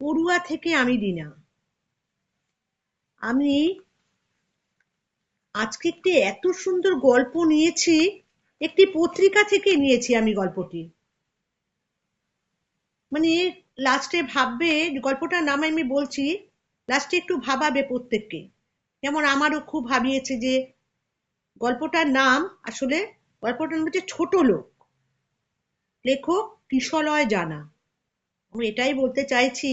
পড়ুয়া থেকে আমি রিনা আমি আজকে একটি এত সুন্দর গল্প নিয়েছি, একটি পত্রিকা থেকে নিয়েছি আমি গল্পটি। মানে লাস্টে ভাববে, গল্পটার নাম আমি বলছি, লাস্টে একটু ভাবাবে প্রত্যেককে। যেমন আমারও খুব ভাবিয়েছে যে গল্পটার নাম আসলে, গল্পটার নাম হচ্ছে ছোট লোক। লেখক কিশলয় জানা। আমি এটাই বলতে চাইছি,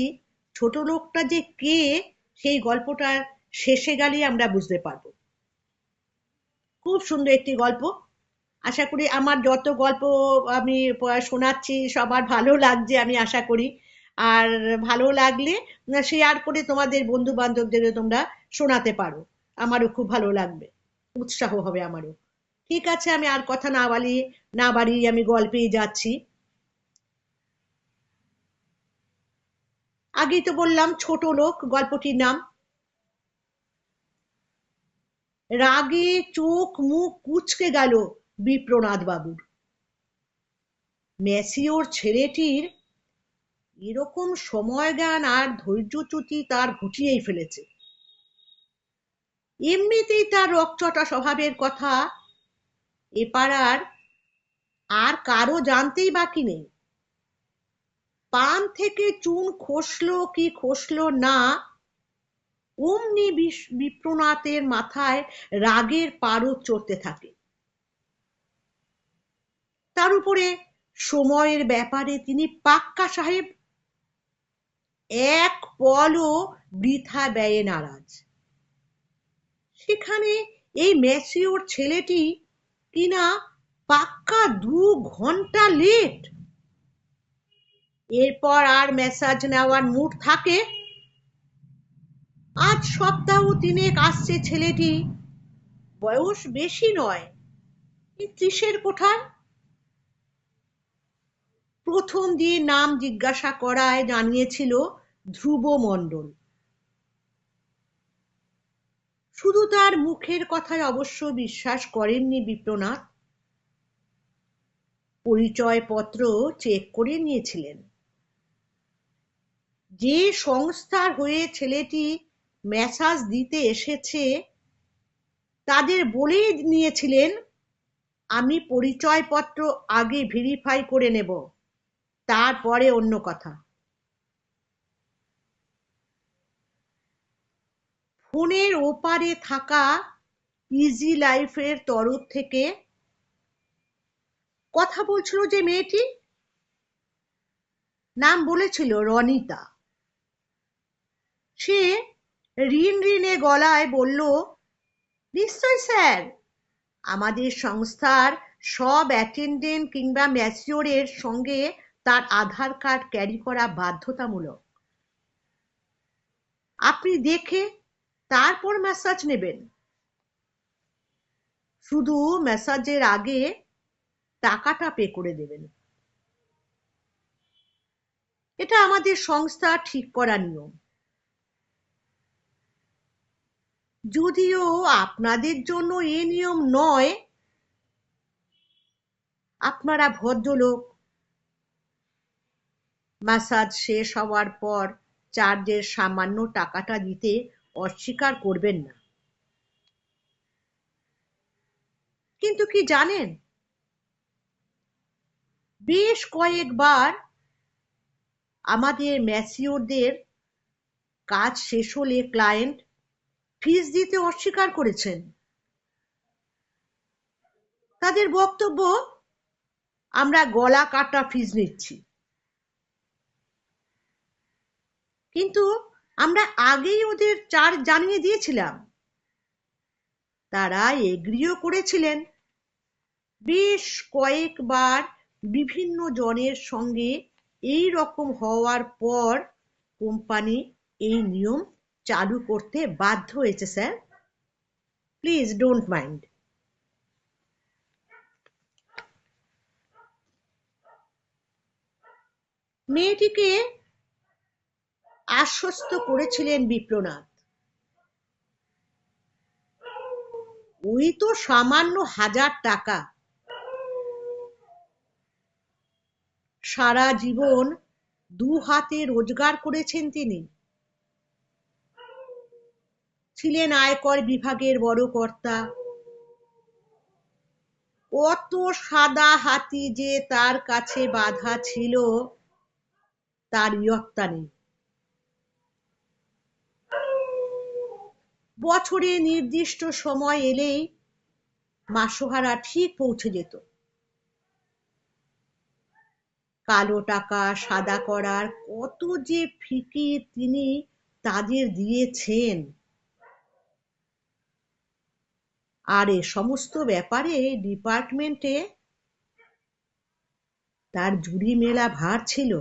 ছোট লোকটা যে কে, সেই গল্পটার শেষে গেলেই আমরা বুঝতে পারব। খুব সুন্দর একটি গল্প। আশা করি আমার যত গল্প আমি শোনাচ্ছি, সবার ভালো লাগছে আমি আশা করি। আর ভালো লাগলে শেয়ার করে তোমাদের বন্ধু বান্ধবদেরও তোমরা শোনাতে পারো। আমারও খুব ভালো লাগবে। উৎসাহ হবে আমারও। ঠিক আছে, আমি আর কথা না বাড়িয়ে না বাড়িয়ে আমি গল্পেই যাচ্ছি। আগেই তো বললাম, ছোট লোক, গল্পটির নাম। রাগে চোখ মুখ কুচকে গেল বিপ্রনাথ বাবুর ম্যাসিওর ছেলেটির এরকম সময় জ্ঞান আর ধৈর্যচ্যুতি তার ঘুটিয়েই ফেলেছে। এমনিতেই তার রকচটা স্বভাবের কথা এ পাড়ার আর কারও জানতেই বাকি নেই। পান থেকে চুন খসলো কি খসলো না, অমনি বিপ্রনাথের মাথায় রাগের পারদ চড়তে থাকে। তার উপরে সময়ের ব্যাপারে তিনি পাক্কা সাহেব, এক পলও বৃথা ব্যয়ে নারাজ। সেখানে এই ম্যাসিওর ছেলেটি কিনা পাক্কা দু ঘণ্টা লেট এরপর আর মেসাজ নেওয়ার মুড থাকে? আজ সপ্তাহ তিনেক আসছে ছেলেটি। বয়স বেশি নয়। ত্রিশের কোঠায় প্রথম দিয়ে নাম জিজ্ঞাসা করায় জানিয়েছিল ধ্রুব মণ্ডল। শুধু তার মুখের কথায় অবশ্য বিশ্বাস করেননি বিপ্রনাথ। পরিচয়পত্র চেক করে নিয়েছিলেন। যে সংস্থার হয়ে ছেলেটি মেসাজ দিতে এসেছে, তাদের বলে নিয়েছিলেন, আমি পরিচয়পত্র আগে ভেরিফাই করে নেব, তারপরে অন্য কথা। ফোনের ওপারে থাকা ইজি লাইফের তরফ থেকে কথা বলছিল যে মেয়েটি। নাম বলেছিল রনিতা। সে ঋণ ঋণে গলায় বলল, নিশ্চয় স্যার। আমাদের সংস্থার সব অ্যাটেন্ডেন্ট কিংবা ম্যাচিওরের সঙ্গে তার আধার কার্ড ক্যারি করা বাধ্যতামূলক। আপনি দেখে তারপর ম্যাসাজ নেবেন। শুধু ম্যাসাজের আগে টাকাটা পে করে দেবেন। এটা আমাদের সংস্থা ঠিক করা নিয়ম। যদিও আপনাদের জন্য এ নিয়ম নয়, আপনারা ভদ্রলোক ম্যাসাজ শেষ হওয়ার পর চার্জের সামান্য টাকাটা দিতে অস্বীকার করবেন না। কিন্তু কি জানেন? বেশ কয়েকবার আমাদের ম্যাসিওরদের কাজ শেষ হলে ক্লায়েন্ট ফিস দিতে অস্বীকার করেছেন। তাদের বক্তব্য, আমরা গলা কাটা ফিস নিচ্ছি। কিন্তু আমরা আগেই ওদের চার্জ জানিয়ে দিয়েছিলাম। তারা এগ্রিও করেছিলেন। বেশ কয়েকবার বিভিন্ন জনের সঙ্গে এই রকম হওয়ার পর কোম্পানি এই নিয়ম চালু করতে বাধ্য হয়েছে, স্যার। প্লিজ ডোন্ট মাইন্ড মেয়েটিকে আশ্বস্ত করেছিলেন বিপ্রনাথ। ওই তো সামান্য হাজার টাকা। সারা জীবন দু হাতে রোজগার করেছেন তিনি। ছিলেন আয়কর বিভাগের বড় কর্তা। অত সাদা হাতি যে তার কাছে বাধা ছিল, তার ইয়ত্তা নেই। বছরে নির্দিষ্ট সময় এলেই মাসোহারা ঠিক পৌঁছে যেত। কালো টাকা, সাদা করার কত যে ফিকির তিনি তাদের দিয়েছেন আর এ সমস্ত ব্যাপারে ডিপার্টমেন্টে তার জুড়ি মেলা ভার ছিল।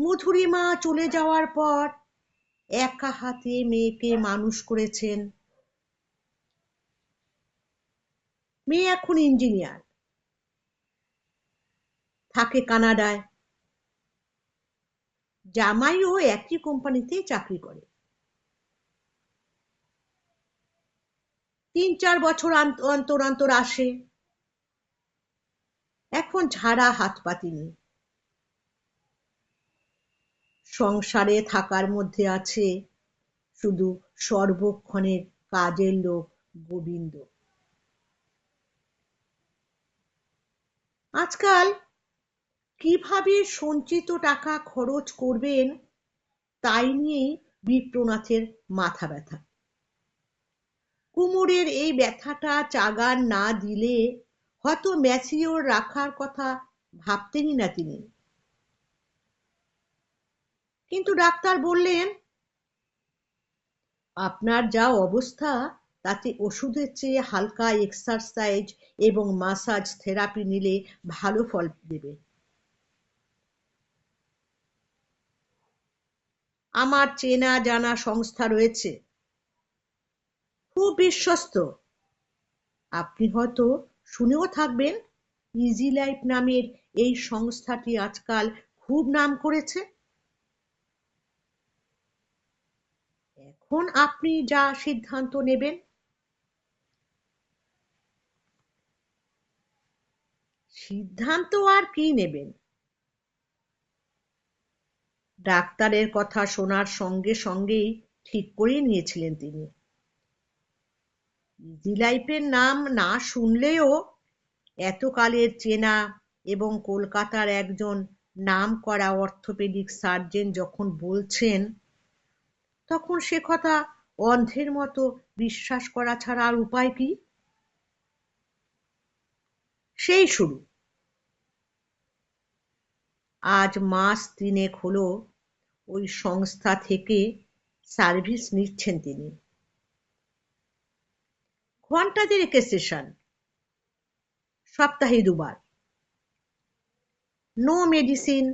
মধুরিমা চলে যাওয়ার পর একা হাতে মেয়েকে মানুষ করেছেন। মেয়ে এখন ইঞ্জিনিয়ার। থাকে কানাডায়। জামাইও একই কোম্পানিতে চাকরি করে। তিন চার বছর অন্তর অন্তর আসে। এখন ঝাড়া হাত পাতিনি সংসারে থাকার মধ্যে আছে শুধু সর্বক্ষণের কাজের লোক গোবিন্দ। আজকাল কীভাবে সঞ্চিত টাকা খরচ করবেন, তাই নিয়েই বিপ্রনাথের মাথা ব্যথা। কুমোরের এই ব্যথাটা চাগান না দিলে হয়তো ম্যাচিওর রাখার কথা ভাবতেনই না তিনি। কিন্তু ডাক্তার বললেন, আপনার যা অবস্থা, তাতে ওষুধের চেয়ে হালকা এক্সারসাইজ এবং মাসাজ থেরাপি নিলে ভালো ফল দেবে। আমার চেনা জানা সংস্থা রয়েছে। খুব বিশ্বস্ত। আপনি হয়তো শুনেও থাকবেন ইজি লাইফ নামের এই সংস্থাটি আজকাল খুব নাম করেছে। এখন আপনি যা সিদ্ধান্ত নেবেন, সিদ্ধান্ত আর কি নেবেন? ডাক্তারের কথা শোনার সঙ্গে সঙ্গেই ঠিক করে নিয়েছিলেন তিনি। ইজি লাইফের নাম না শুনলেও এতকালের চেনা এবং কলকাতার একজন নাম করা অর্থোপেডিক সার্জেন যখন বলছেন, তখন সে কথা অন্ধের মতো বিশ্বাস করা ছাড়া আর উপায় কি? সেই শুরু। আজ মাস তিনেক হলো ওই সংস্থা থেকে সার্ভিস নিচ্ছেন তিনি। ঘণ্টা দেড়েক সেশন সপ্তাহে দুবার। নো মেডিসিন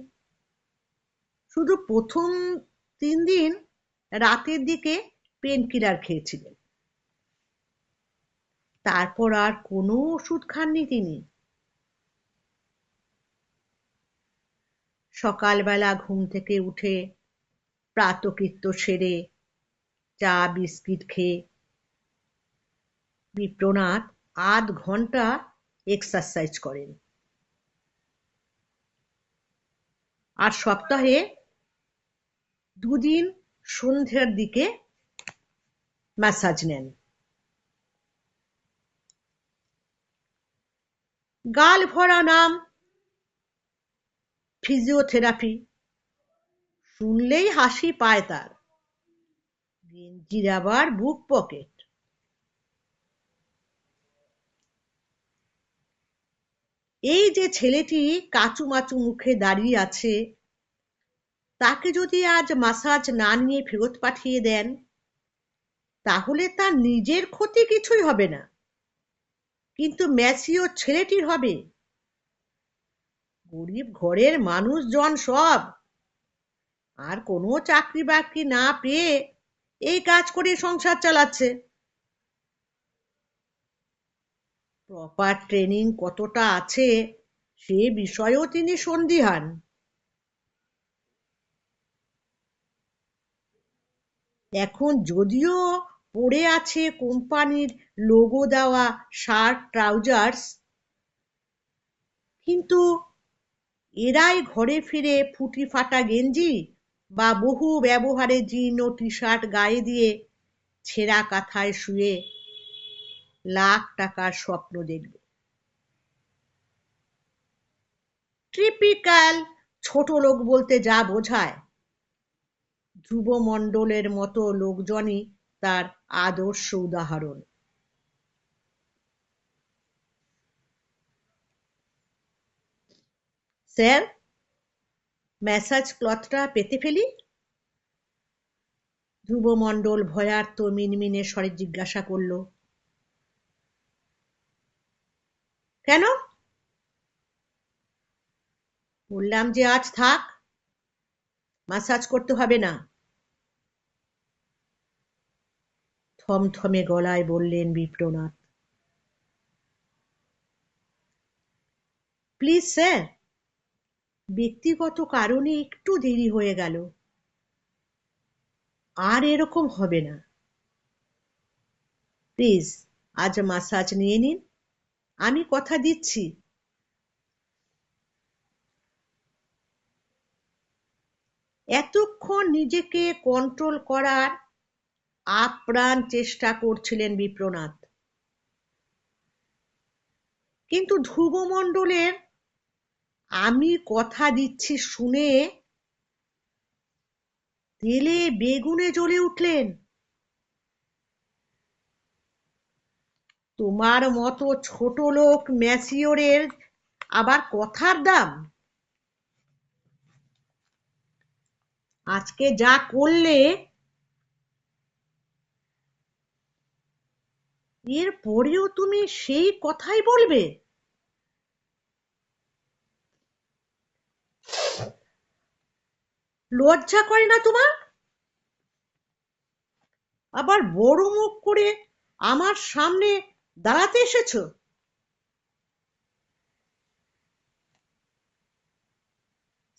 শুধু প্রথম তিন দিন রাতের দিকে পেন কিলার খেয়েছিলেন। তারপর আর কোনো ওষুধ খাননি তিনি। সকালবেলা ঘুম থেকে উঠে প্রাতকৃত্য সেরে চা, বিস্কিট খেয়ে বিপ্রনাথ আধ ঘণ্টা এক্সারসাইজ করেন। আর সপ্তাহে দুদিন সন্ধ্যার দিকে ম্যাসাজ নেন। গাল ভরা নাম ফিজিওথেরাপি শুনলেই হাসি পায় তার। গেঞ্জির আবার বুক পকেট। এই যে ছেলেটি কাচু মাচু মুখে দাঁড়িয়ে আছে, তাকে যদি আজ মাসাজ না নিয়ে ফেরত পাঠিয়ে দেন, তাহলে তার নিজের ক্ষতি কিছুই হবে না। কিন্তু ম্যাসিও ছেলেটির হবে। গরিব ঘরের মানুষজন সব। আর কোনো চাকরি বাকরি না পেয়ে এই কাজ করে সংসার চালাচ্ছে। প্রপার ট্রেনিং কতটা আছে, সে বিষয়েও তিনি সন্দিহান। এখন যদিও পড়ে আছে কোম্পানির লোগো দেওয়া শার্ট ট্রাউজার্স কিন্তু এরাই ঘরে ফিরে ফুটি ফাটা গেঞ্জি বা বহু ব্যবহারে জীর্ণ টি শার্ট গায়ে দিয়ে ছেঁড়া কাঁথায় শুয়ে লাখ টাকার স্বপ্ন দেখবে। ট্রিপিক্যাল ছোট লোক বলতে যা বোঝায়, ধ্রুবমণ্ডলের মতো লোকজনই তার আদর্শ উদাহরণ। স্যার ম্যাসাজ ক্লথটা পেতে ফেলি? ধ্রুবমণ্ডল ভয়ার্ত মিনমিনে স্বরে জিজ্ঞাসা করল। কেন? বললাম যে আজ থাক মাসাজ করতে হবে না। থমথমে গলায় বললেন বিপ্রনাথ। প্লিজ স্যার ব্যক্তিগত কারণে একটু দেরি হয়ে গেল। আর এরকম হবে না। প্লিজ আজ মাসাজ নিয়ে নিন। আমি কথা দিচ্ছি। এতক্ষণ নিজেকে কন্ট্রোল করার আপ্রাণ চেষ্টা করছিলেন বিপ্রনাথ। কিন্তু ধ্রুবমণ্ডলের আমি কথা দিচ্ছি শুনে তেলে বেগুনে জ্বলে উঠলেন। তোমার মতো ছোট লোক ম্যাসিওরের আবার কথার দাম? আজকে যা করলে এর পরেও তুমি সেই কথাই বলবে? লজ্জা করে না তোমার? আবার বড় মুখ করে আমার সামনে দাঁড়াতে এসেছ?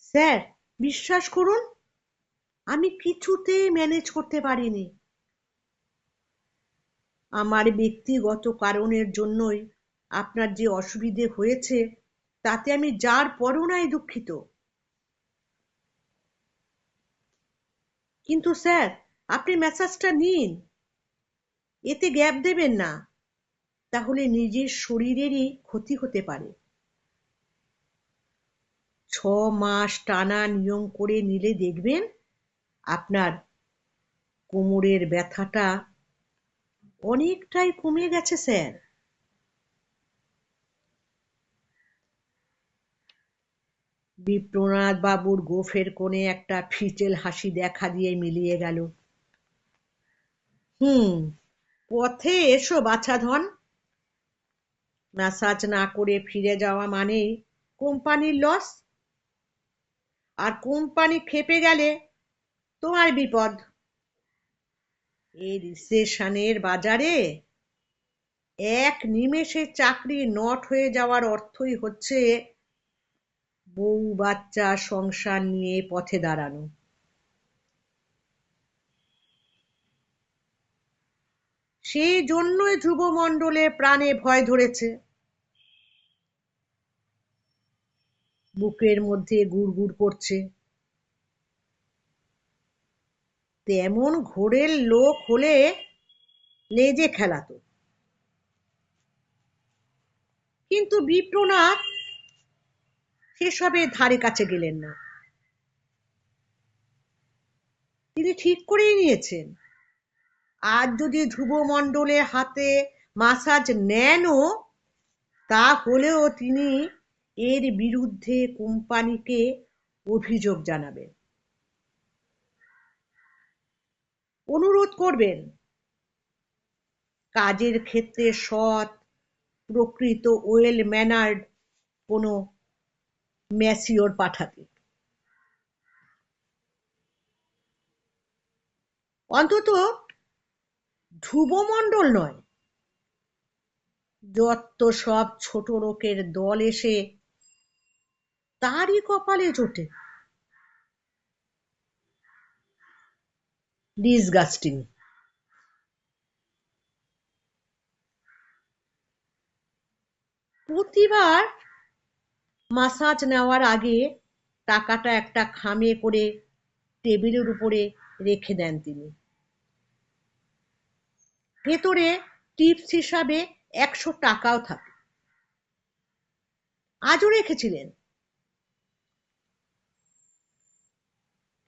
স্যার, বিশ্বাস করুন, আমি কিছুতেই ম্যানেজ করতে পারিনি। আমার ব্যক্তিগত কারণের জন্যই আপনার যে অসুবিধে হয়েছে, তাতে আমি যার পরও নাই দুঃখিত। কিন্তু স্যার, আপনি ম্যাসাজটা নিন। এতে গ্যাপ দেবেন না। তাহলে নিজের শরীরেরই ক্ষতি হতে পারে। ছ মাস টানা নিয়ম করে নিলে দেখবেন আপনার কোমরের ব্যথাটা অনেকটাই কমে গেছে, স্যার। বিপ্রনাথ বাবুর গোফের কোণে একটা ফিচেল হাসি দেখা দিয়ে মিলিয়ে গেল। হুম, পথে এসো বাছাধন ম্যাসাজ না করে ফিরে যাওয়া মানেই কোম্পানির লস আর কোম্পানি খেপে গেলে তোমার বিপদ? এই রিসেশনের বাজারে এক নিমেষে চাকরি নট হয়ে যাওয়ার অর্থই হচ্ছে বউ বাচ্চা সংসার নিয়ে পথে দাঁড়ানো। সেই জন্যই ধ্রুব ধ্রুবমণ্ডলে প্রাণে ভয় ধরেছে। বুকের মধ্যে গুড় করছে। তেমন ঘোরের লোক হলে লেজে খেলাতো। কিন্তু বিপ্রনাথ সেসবের ধারে কাছে গেলেন না। তিনি ঠিক করেই নিয়েছেন। আজ যদি ধ্রুবমণ্ডলের হাতে মাসাজ নেনও তা হলেও তিনি এর বিরুদ্ধে কোম্পানিকে অভিযোগ জানাবেন। অনুরোধ করবেন, কাজের ক্ষেত্রে সৎ, প্রকৃত, ওয়েল ম্যানার্ড কোনো ম্যাসিওর পাঠাতে। অন্তত ধ্রুবমণ্ডল নয়। যত সব ছোট লোকের দল এসে তারই কপালে জোটে। ডিসগাস্টিং প্রতিবার মাসাজ নেওয়ার আগে টাকাটা একটা খামে করে টেবিলের উপরে রেখে দেন তিনি। ভেতরে টিপস হিসাবে একশো টাকাও থাকে। আজও রেখেছিলেন।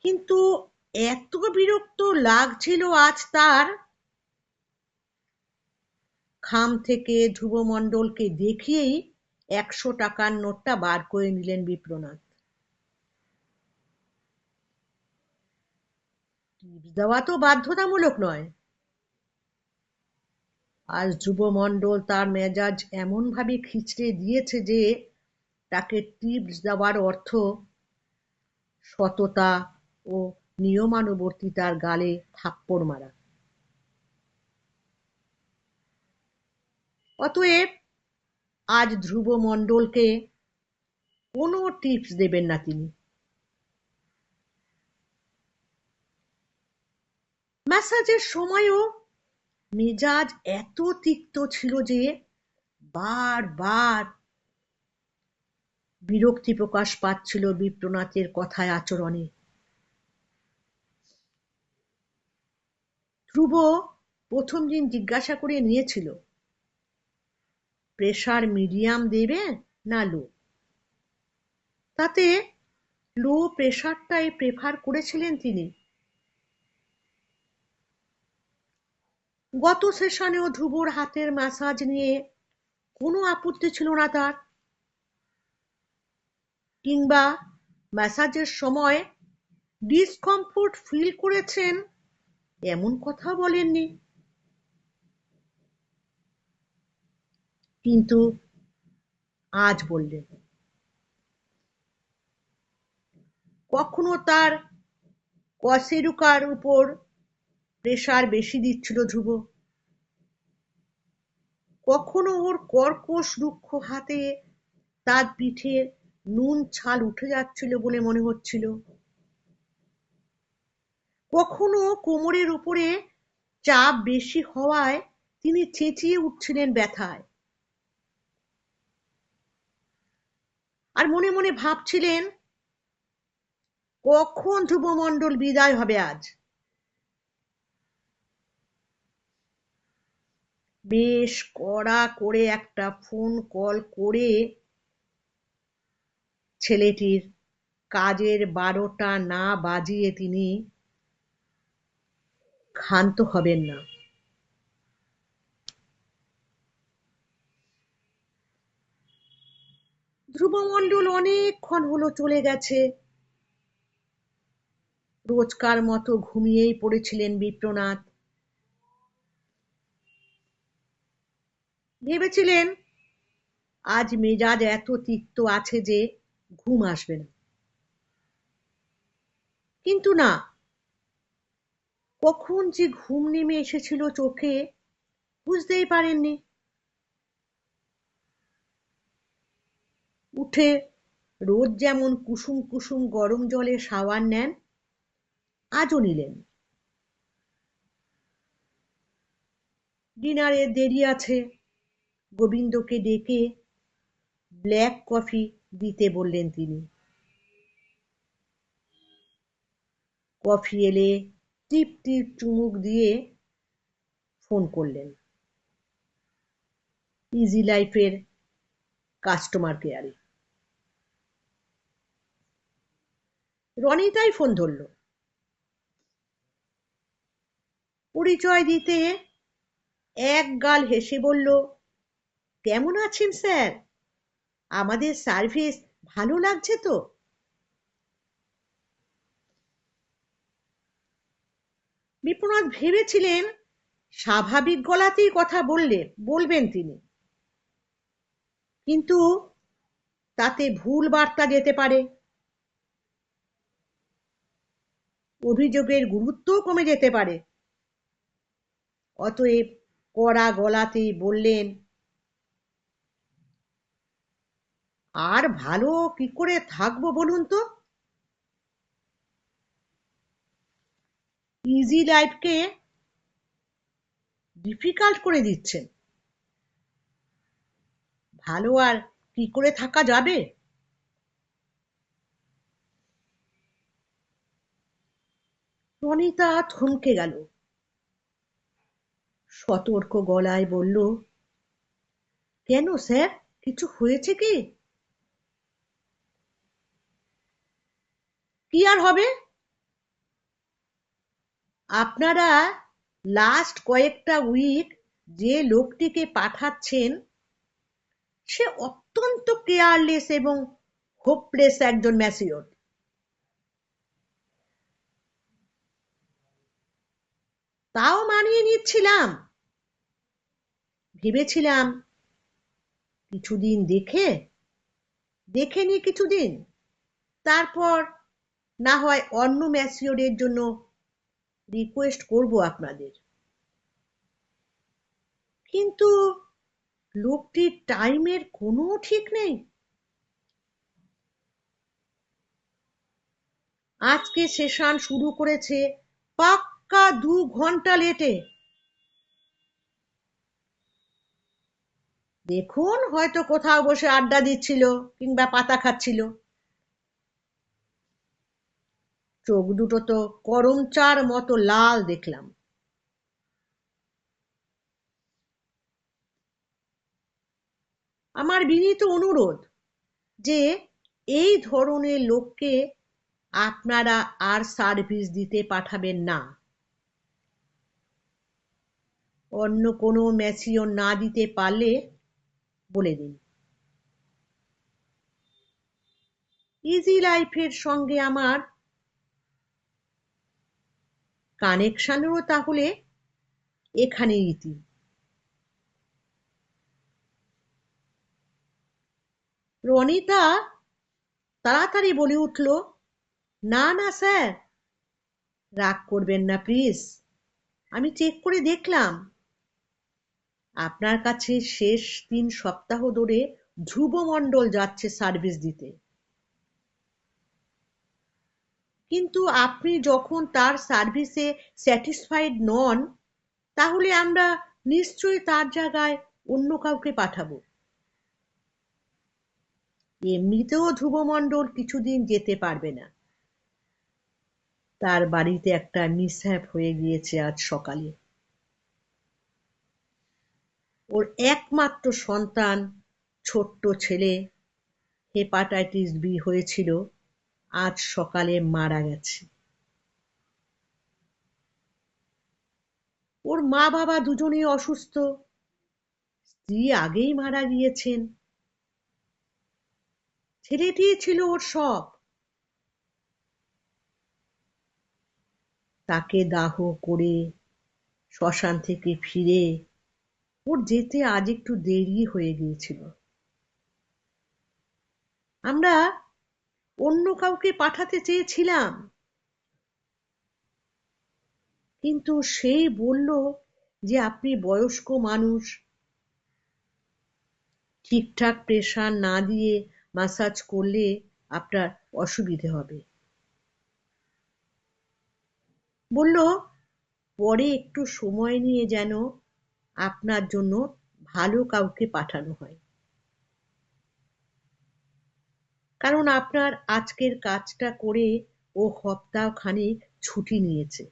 কিন্তু এত বিরক্ত লাগছিল আজ তার। খাম থেকে ধ্রুবমণ্ডলকে দেখিয়েই একশো টাকার নোটটা বার করে নিলেন বিপ্রনাথ। টিপস দেওয়া তো বাধ্যতামূলক নয়। আজ তার মেজাজ এমনভাবে খিচড়ে দিয়েছে যে তাকে টিপস দেওয়ার অর্থ সততা ও নিয়মানুবর্তিতার গালে থাপ্পড় মারা। অতএব আজ ধ্রুব মণ্ডলকে কোনো টিপস দেবেন না তিনি। ম্যাসাজের সময়ও মেজাজ এত তিক্ত ছিল যে বারবার বিরক্তি প্রকাশ পাচ্ছিল বিপ্রনাথের কথায় আচরণে। ধ্রুব প্রথম দিন জিজ্ঞাসা করে নিয়েছিল, প্রেশার মিডিয়াম দেবে না লো? তাতে লো প্রেশারটাই প্রেফার করেছিলেন তিনি। গত সেশনেও ধ্রুবর হাতের ম্যাসাজ নিয়ে কোনো আপত্তি ছিল না তার। কিংবা ম্যাসাজের সময় ডিসকমফোর্ট ফিল করেছেন এমন কথা বলেননি। কিন্তু আজ বললেন। কখনো তার কসেরুকার উপর প্রেশার বেশি দিচ্ছিল ধ্রুব। কখনো ওর কর্কশ রুক্ষ হাতে তার পিঠে নুন ছাল উঠে যাচ্ছিল বলে মনে হচ্ছিল। কখনো কোমরের উপরে চাপ বেশি হওয়ায় তিনি চেঁচিয়ে উঠছিলেন ব্যথায়। আর মনে মনে ভাবছিলেন, কখন ধ্রুবমণ্ডল বিদায় হবে আজ? বেশ কড়া করে একটা ফোন কল করে ছেলেটির কাজের বারোটা না বাজিয়ে তিনি ক্ষান্ত হবেন না। ধ্রুবমণ্ডল অনেকক্ষণ হলো চলে গেছে। রোজকার মতো ঘুমিয়েই পড়েছিলেন বিপ্রনাথ। ভেবেছিলেন, আজ মেজাজ এত তিক্ত আছে যে ঘুম আসবে না। কিন্তু না, কখন যে ঘুম নেমে এসেছিল চোখে বুঝতেই পারেননি। উঠে রোজ যেমন কুসুম কুসুম গরম জলে সাওয়ার নেন, আজও নিলেন। ডিনারে দেরি আছে গোবিন্দকে ডেকে ব্ল্যাক কফি দিতে বললেন তিনি। কফি এলে টিপ টিপ চুমুক দিয়ে ফোন করলেন। ইজি লাইফের কাস্টমার কেয়ারে রনিতাই ফোন ধরল। পরিচয় দিতে এক গাল হেসে বলল কেমন আছেন, স্যার? আমাদের সার্ভিস ভালো লাগছে তো? বিপ্রনাথ ভেবেছিলেন স্বাভাবিক গলাতেই কথা বললে, বলবেন তিনি। কিন্তু তাতে ভুল বার্তা যেতে পারে। অভিযোগের গুরুত্বও কমে যেতে পারে। অতএব কড়া গলাতেই বললেন আর ভালো কি করে থাকব বলুন তো? ইজি লাইফকে ডিফিকাল্ট করে দিচ্ছেন ভালো আর কি করে থাকা যাবে? টনিতা থমকে গেল। সতর্ক গলায় বলল, কেন স্যার? কিছু হয়েছে কি? কি আর হবে? আপনারা লাস্ট কয়েকটা উইক যে লোকটিকে পাঠাচ্ছেন, সে অত্যন্ত কেয়ারলেস এবং হোপলেস একজন ম্যাসিওর তাও মানিয়ে নিচ্ছিলাম। ভেবেছিলাম কিছুদিন দেখে দেখে নি কিছুদিন। তারপর না হয় অন্য ম্যাসিওরের জন্য রিকোয়েস্ট করব আপনাদের। কিন্তু লোকটির টাইমের কোনো ঠিক নেই। আজকে সেশন শুরু করেছে পাক্কা দু ঘণ্টা লেটে দেখুন হয়তো কোথাও বসে আড্ডা দিচ্ছিল কিংবা পাতা খাচ্ছিল। চোখ দুটো তো করমচার মতো লাল দেখলাম। আমার বিনীত অনুরোধ যে এই ধরনের লোককে আপনারা আর সার্ভিস দিতে পাঠাবেন না। অন্য কোনো ম্যাসিও না দিতে পারলে বলে দিন। ইজি লাইফের সঙ্গে আমার কানেকশনেরও তাহলে এখানে ইতি রনিতা তাড়াতাড়ি বলে উঠল, না না, স্যার। রাগ করবেন না, প্লিজ। আমি চেক করে দেখলাম। আপনার কাছে শেষ তিন সপ্তাহ ধরে ধ্রুব মণ্ডল যাচ্ছে সার্ভিস দিতে। কিন্তু আপনি যখন তার সার্ভিসে স্যাটিসফাইড নন, তাহলে আমরা নিশ্চয়ই তার জায়গায় অন্য কাউকে পাঠাবো। এমনিতেও ধ্রুবমণ্ডল কিছুদিন যেতে পারবে না। তার বাড়িতে একটা মিসহ্যাপ হয়ে গিয়েছে আজ সকালে। ওর একমাত্র সন্তান, ছোট্ট ছেলে হেপাটাইটিস বি হয়েছিল। আজ সকালে মারা গেছে। ওর মা বাবা দুজনেই অসুস্থ। স্ত্রী আগেই মারা গিয়েছেন। ছেলেটি ছিল ওর সব। তাকে দাহ করে শ্মশান থেকে ফিরে ওর যেতে আজ একটু দেরি হয়ে গিয়েছিল। আমরা অন্য কাউকে পাঠাতে চেয়েছিলাম। কিন্তু সেই বলল যে আপনি বয়স্ক মানুষ। ঠিকঠাক প্রেশার না দিয়ে মাসাজ করলে আপনার অসুবিধে হবে। বলল, পরে একটু সময় নিয়ে যেন আপনার জন্য ভালো কাউকে পাঠানো হয়। কারণ আপনার আজকের কাজটা করে ও সপ্তাহ খানিক ছুটি নিয়েছে।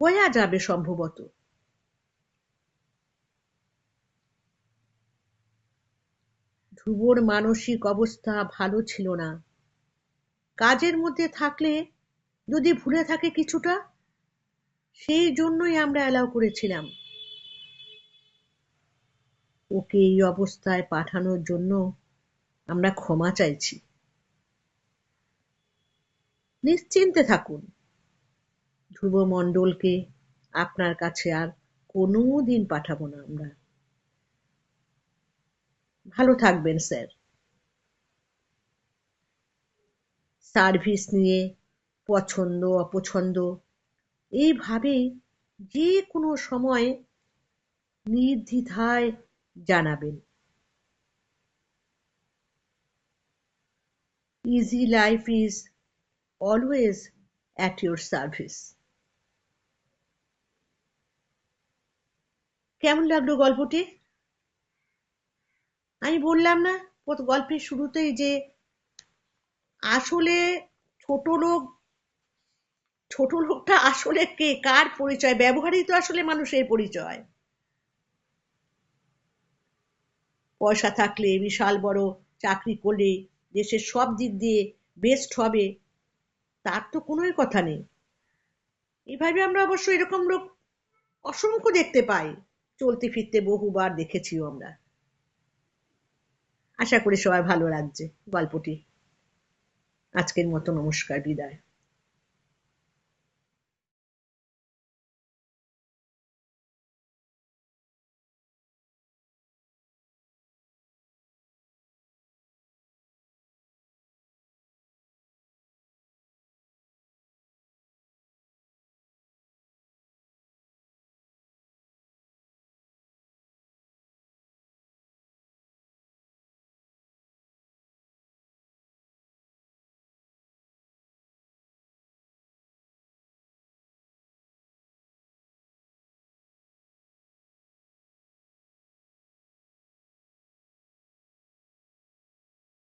গয়া যাবে সম্ভবত। ধ্রুবর মানসিক অবস্থা ভালো ছিল না। কাজের মধ্যে থাকলে যদি ভুলে থাকে কিছুটা, সেই জন্যই আমরা অ্যালাউ করেছিলাম। ওকে এই অবস্থায় পাঠানোর জন্য আমরা ক্ষমা চাইছি। নিশ্চিন্তে থাকুন। ধ্রুব মণ্ডলকে আপনার কাছে আর কোনো দিন পাঠাবো না আমরা। ভালো থাকবেন, স্যার। সার্ভিস নিয়ে পছন্দ, অপছন্দ এইভাবে যে কোনো সময় নির্দ্বিধায় জানাবেন। Easy life is always at your service কেমন লাগল গল্পটি? আমি বললাম না গল্পের শুরুতেই যে আসলে ছোট লোক, ছোট লোকটা আসলে কে, কার পরিচয়? ব্যবহারই তো আসলে মানুষের পরিচয়। পয়সা থাকলে, বিশাল বড় চাকরি করলে, দেশের সব দিক দিয়ে বেস্ট হবে, তার তো কোনোই কথা নেই। এভাবে আমরা অবশ্য এরকম লোক অসংখ্য দেখতে পাই, চলতে ফিরতে বহুবার দেখেছিও আমরা। আশা করি সবাই ভালো লাগছে গল্পটি। আজকের মতো নমস্কার, বিদায়।